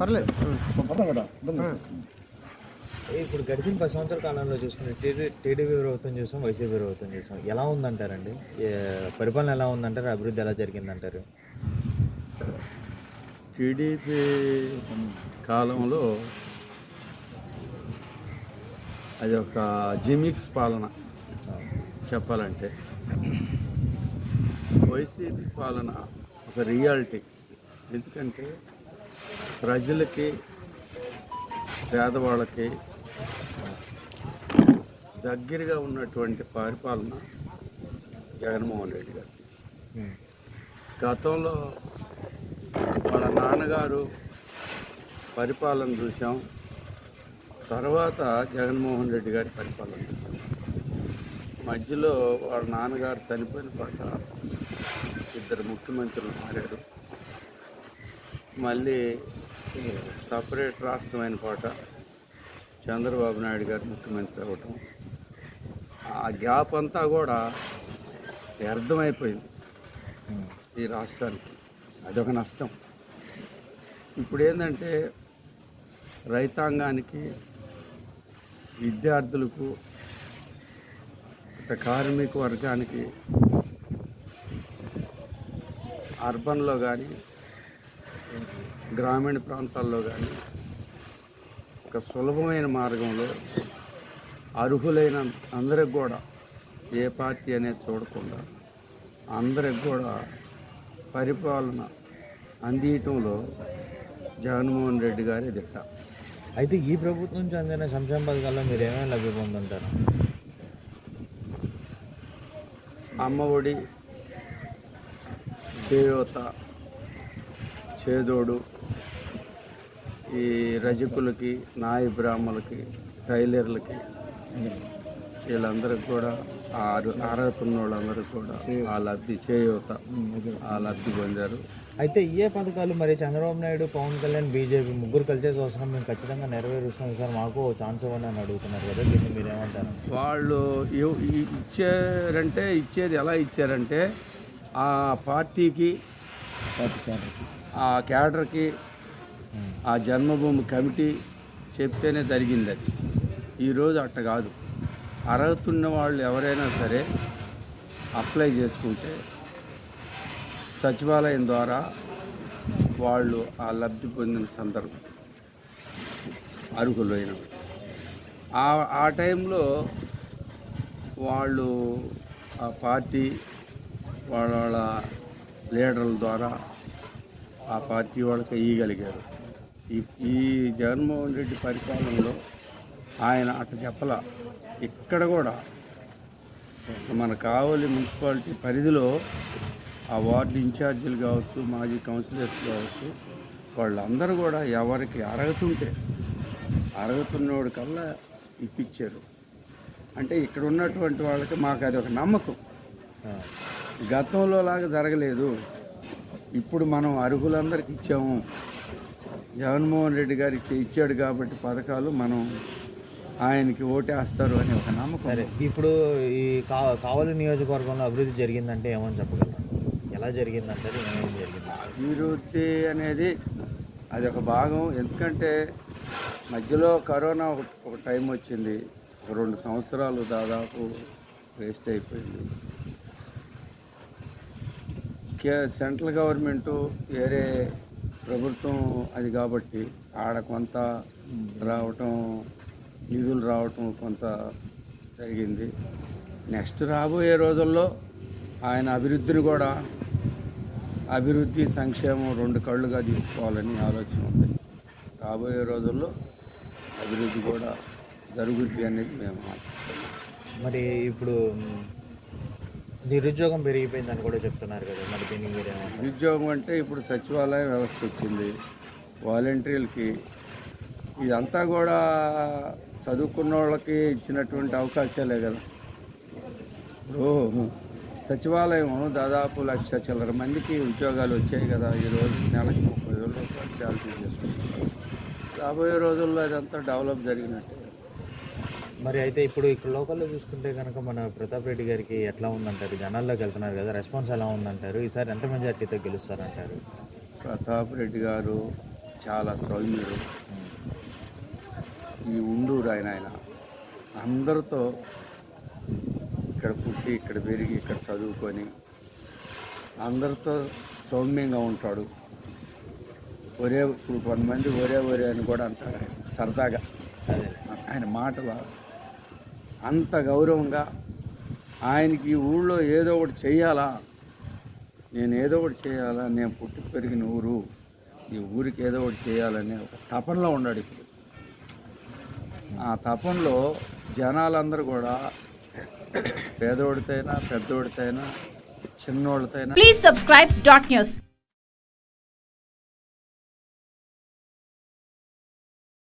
పర్లేదు. పడతాం కదా. ఇప్పుడు గడిచిన పది సంవత్సరాల కాలంలో చూసుకుంటే టీడీ టీడీపీ ప్రభుత్వం చూసాం వైసీపీ ప్రభుత్వం చూసాం. ఎలా ఉందంటారండి? పరిపాలన ఎలా ఉందంటారు? అభివృద్ధి ఎలా జరిగిందంటారు? టీడీపీ కాలంలో అది ఒక జిమిక్స్ పాలన చెప్పాలంటే. వైసీపీ పాలన ఒక రియాలిటీ. ఎందుకంటే ప్రజలకి పేదవాళ్ళకి దగ్గరగా ఉన్నటువంటి పరిపాలన జగన్మోహన్ రెడ్డి గారు. గతంలో మన నాన్నగారు పరిపాలన చూసాం. తర్వాత జగన్మోహన్ రెడ్డి గారి పరిపాలన చూసాం. మధ్యలో వాళ్ళ నాన్నగారు చనిపోయిన పాట ఇద్దరు ముఖ్యమంత్రులు మారారు. మళ్ళీ సపరేట్ రాష్ట్రమైన పాట చంద్రబాబు నాయుడు గారు ముఖ్యమంత్రి అవ్వటం. ఆ గ్యాప్ అంతా కూడా వ్యర్థమైపోయింది ఈ రాష్ట్రానికి. అదొక నష్టం. ఇప్పుడు ఏంటంటే రైతాంగానికి విద్యార్థులకు కార్మిక వర్గానికి అర్బన్లో కానీ గ్రామీణ ప్రాంతాల్లో కానీ ఒక సులభమైన మార్గంలో అర్హులైన అందరికి కూడా ఏ పార్టీ అనేది చూడకుండా అందరికి కూడా పరిపాలన అందియటంలో జగన్మోహన్ రెడ్డి గారి దిట్ట. అయితే ఈ ప్రభుత్వం నుంచి అందిన సంక్షేమ పథకాల్లో మీరు ఏమేమి లబ్ధి పొందుంటారు అమ్మఒడి చేయూత చేదోడు ఈ రజకులకి నాయ బ్రాహ్మలకి టైలర్లకి వీళ్ళందరికి కూడా అర్హత ఉన్న వాళ్ళందరికీ కూడా ఆ లబ్ధి చేయూత. ఆ లబ్ధి పొందారు. అయితే ఏ పథకాలు మరి చంద్రబాబు నాయుడు పవన్ కళ్యాణ్ బీజేపీ ముగ్గురు కలిసేసి వస్తున్నాం మేము ఖచ్చితంగా నెరవేరుస్తాం. సార్ మాకు ఛాన్స్ ఇవ్వండి అని అడుగుతున్నారు కదా. దీన్ని మీరు ఏమంటారు? వాళ్ళు ఇచ్చారంటే ఇచ్చేది ఎలా ఇచ్చారంటే ఆ పార్టీకి ఆ క్యాడర్కి ఆ జన్మభూమి కమిటీ చెప్తేనే జరిగింది అది. ఈరోజు అట్ట కాదు. అర్హత ఉన్న వాళ్ళు ఎవరైనా సరే అప్లై చేసుకుంటే సచివాలయం ద్వారా వాళ్ళు ఆ లబ్ధి పొందిన సందర్భం అర్హులైన ఆ ఆ టైంలో వాళ్ళు ఆ పార్టీ వాళ్ళ వాళ్ళ లీడర్ల ద్వారా ఆ పార్టీ వాళ్ళకి ఇవ్వగలిగారు ఈ ఈ జగన్మోహన్ రెడ్డి పరిపాలనలో ఆయన అట్ట చెప్పల. ఇక్కడ కూడా మన కావలి మున్సిపాలిటీ పరిధిలో ఆ వార్డు ఇన్ఛార్జీలు కావచ్చు మాజీ కౌన్సిలర్స్ కావచ్చు వాళ్ళందరూ కూడా ఎవరికి అర్హత ఉన్నోడి కల్లా ఇప్పించారు. అంటే ఇక్కడ ఉన్నటువంటి వాళ్ళకి మాకు అది ఒక నమ్మకం. గతంలో లాగా జరగలేదు. ఇప్పుడు మనం అర్హులందరికి ఇచ్చాము. జగన్మోహన్ రెడ్డి గారికి ఇచ్చాడు కాబట్టి పథకాలు మనం ఆయనకి ఓటేస్తారు అనే ఒక నమ్మకం సరే ఇప్పుడు ఈ కా కావలి నియోజకవర్గంలో అభివృద్ధి జరిగిందంటే ఏమని చెప్పగలరు? ఎలా జరిగిందంటారు ఏమేమి జరిగింది? అభివృద్ధి అనేది అది ఒక భాగం. ఎందుకంటే మధ్యలో కరోనా ఒక ఒక టైం వచ్చింది. ఒక రెండు సంవత్సరాలు దాదాపు వేస్ట్ అయిపోయింది. సెంట్రల్ గవర్నమెంటు వేరే ప్రభుత్వం అది కాబట్టి ఆడ కొంత రావటం నిధులు రావటం కొంత జరిగింది. నెక్స్ట్ రాబోయే రోజుల్లో ఆయన అభివృద్ధిని కూడా అభివృద్ధి సంక్షేమం రెండు కళ్ళుగా తీసుకోవాలని ఆలోచన ఉంది. రాబోయే రోజుల్లో అభివృద్ధి కూడా జరుగుద్ది అనేది మేము ఆశిస్తున్నాం. మరి ఇప్పుడు నిరుద్యోగం పెరిగిపోయిందని కూడా చెప్తున్నారు కదా మరి దీన్ని మీరేమంటారు నిరుద్యోగం అంటే ఇప్పుడు సచివాలయ వ్యవస్థ వచ్చింది వాలంటీర్లకి. ఇదంతా కూడా చదువుకున్న వాళ్ళకి ఇచ్చినటువంటి అవకాశాలే కదా. ఇప్పుడు సచివాలయం దాదాపు లక్ష చిల్లర మందికి ఉద్యోగాలు వచ్చాయి కదా ఈరోజు నెలకి ముప్పై వేల రూపాయలు శాలరీ చేసుకుంటారు రాబోయే రోజుల్లో అదంతా డెవలప్ జరిగినట్టే. మరి అయితే ఇప్పుడు ఇక్కడ లోకల్లో చూసుకుంటే కనుక మన ప్రతాప్ రెడ్డి గారికి ఎట్లా ఉందంటారు? జనాల్లోకి వెళ్తున్నారు కదా రెస్పాన్స్ ఎలా ఉందంటారు? ఈసారి ఎంత మెజార్టీతో గెలుస్తారంటారు? ప్రతాప్ రెడ్డి గారు చాలా సౌమ్యుడు. ఈ ఉండూరు ఆయన ఆయన. అందరితో ఇక్కడ పుట్టి ఇక్కడ పెరిగి ఇక్కడ చదువుకొని అందరితో సౌమ్యంగా ఉంటాడు. ఒరే ఇప్పుడు కొంతమంది ఒరే ఒరే అని కూడా అంటారు సరదాగా అదే. ఆయన మాటలు అంత గౌరవంగా ఆయనకి ఈ ఊళ్ళో ఏదో ఒకటి చేయాలా? నేను ఏదో ఒకటి చేయాలా? నేను పుట్టి పెరిగిన ఊరు ఈ ఊరికి ఏదో ఒకటి చేయాలనే ఒక తపనలో ఉన్నాడు ఇప్పుడు. ఆ తపనలో జనాలందరూ కూడా పేదోడితైనా పెద్దోడితైనా చిన్నోళ్ళతైనా ప్లీజ్ సబ్స్క్రైబ్ డాట్ న్యూస్